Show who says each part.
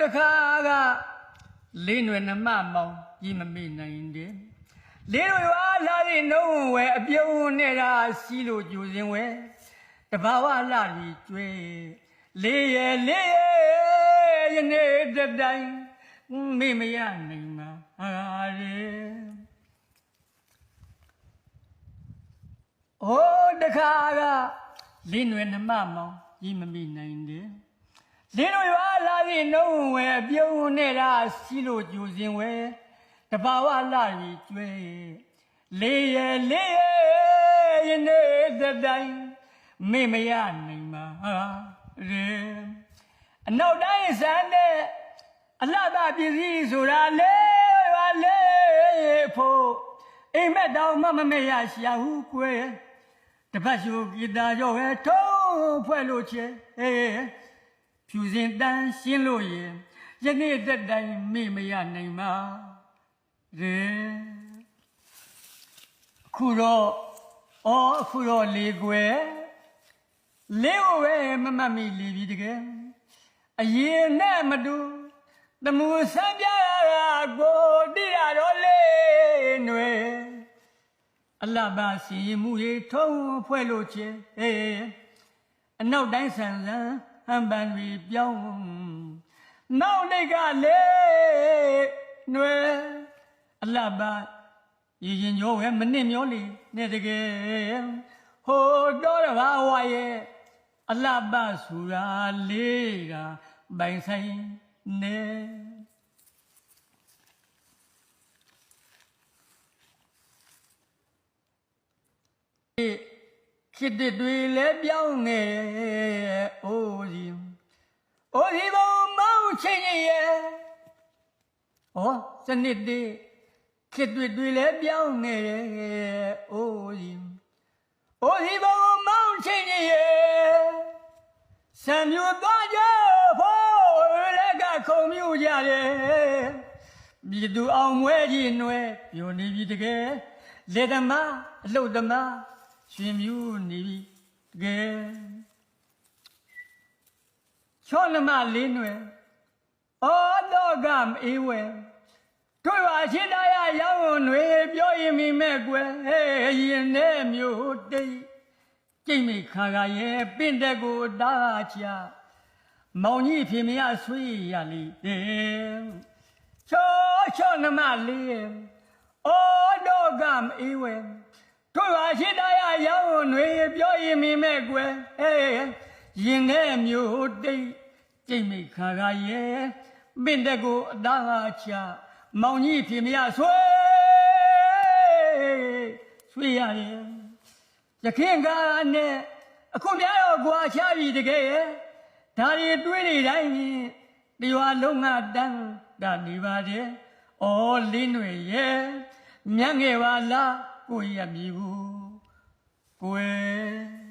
Speaker 1: တခါကလေးနွယ်နှမမောင်ကြီးမမေ့နိုင်တယ်လေးတို့ရွာလာရင်နှုံးဝဲအပြုံးနဲ့တာစီးလို့ကြိုစင်ဝဲတဘာဝလာပြီးကျွဲလေးရဲ့လေးရဲ့ယနေ့တတိုင်းမေ့မရနိုင်မှာဟာရဲဟိုတခါကလေးနွယ်နှမမောင်ကြီးမမေ့နိုင်တယ် လင်းတို့ရွာလာပြီးနှုံးဝဲအပြုံးနဲ့တာစီးလို့ကြိုစင်ဝဲတဘာဝလာပြီးကျွဲလေးရဲ့လေးရဲ့ယနေ့တတိုင်းမေ့မရနိုင်မှာဟာရဲအနောက်တိုင်းစမ်းတဲ့အလှပပစ္စည်းဆိုတာလေရွာလေဖို့အိမ်မက်တောင်မမမေ့ရရှာဟုကွယ်တပတ်ရှုဂီတာကြောပဲထုံးဖွဲ့လို့ချေအေး ဖြူစင်တန်းရှင်းလို့ရင်ယနေ့တက်တိုင်းမေ့မရနိုင်ပါရေအခုတော့အော်အခုတော့လေကွယ်လေးကိုပဲမမတ်မိလီပြီတကယ်အရင်နဲ့မတူတမှုဆန်းပြရတာကိုတိရတော့လေຫນွေအလဘစီမှုရေထုံးဖွဲ့လို့ချေအေးအနောက်တိုင်းဆန်ဆန် ဟန်ပန်ပြီးပြောင်းနောက်နေကလေຫນွေအလဘရရင်ရောဝဲမနစ်မျောလီနဲ့တကယ်ဟိုတော့တဘာဝရဲ့အလဘဆူရာလေးကပိုင်ဆိုင်နေ ခေတ္တတွေလည်းပြောင်းနေအိုးစီအိုးစီဘုံမောင်းချင်းရဲ့ဩစနစ်တွေခေတ္တတွေလည်းပြောင်းနေအိုးစီအိုးစီဘုံမောင်းချင်းရဲ့စံမျိုးသွားကြဖို့လက်ကခုံမျိုးကြတယ်ပြည်သူအောင်မွဲကြီးနွယ်ပြိုနေပြီတကယ်လက်သမားအလှုပ်သမား ရှင်မြူနေပြီတကယ်ချောလမလေးနွယ်အော်တော့ကမအေးဝဲတို့ပါချင်းတရားရောင်းနွေပြောရင်မိမဲ့ကွယ်ဟဲ့ရင်နဲ့မျိုးတိတ်ကျိတ်မိခါခါရဲ့ပင့်တဲ့ကိုတားချမောင်ကြီးဖေမရဆွေးရလိတဲ့ချောချောနမလေးအော်တော့ကမအေးဝဲ တို့ပါရှိတရားရောင်းနွေပြောရင်မိမဲ့ကွယ်ဟဲ့ရင်နဲ့မျိုးတိတ်ကျိတ်မိခါခါရဲ့ပင့်တဲ့ကိုအသားချမောင်ကြီးဖေမရဆွေးဆွေးရရဲ့ရခင်ကနဲ့အခုများတော့ကွာချပြီတကယ်ရဲ့ဒါတွေတွေးနေတိုင်းတရွာလုံးငါတန်းတာနေပါတယ်။အော်လင်းတွေရဲ့မြတ်ငယ်ပါလား ကိုရမြည်ဘူး။ကိုယ်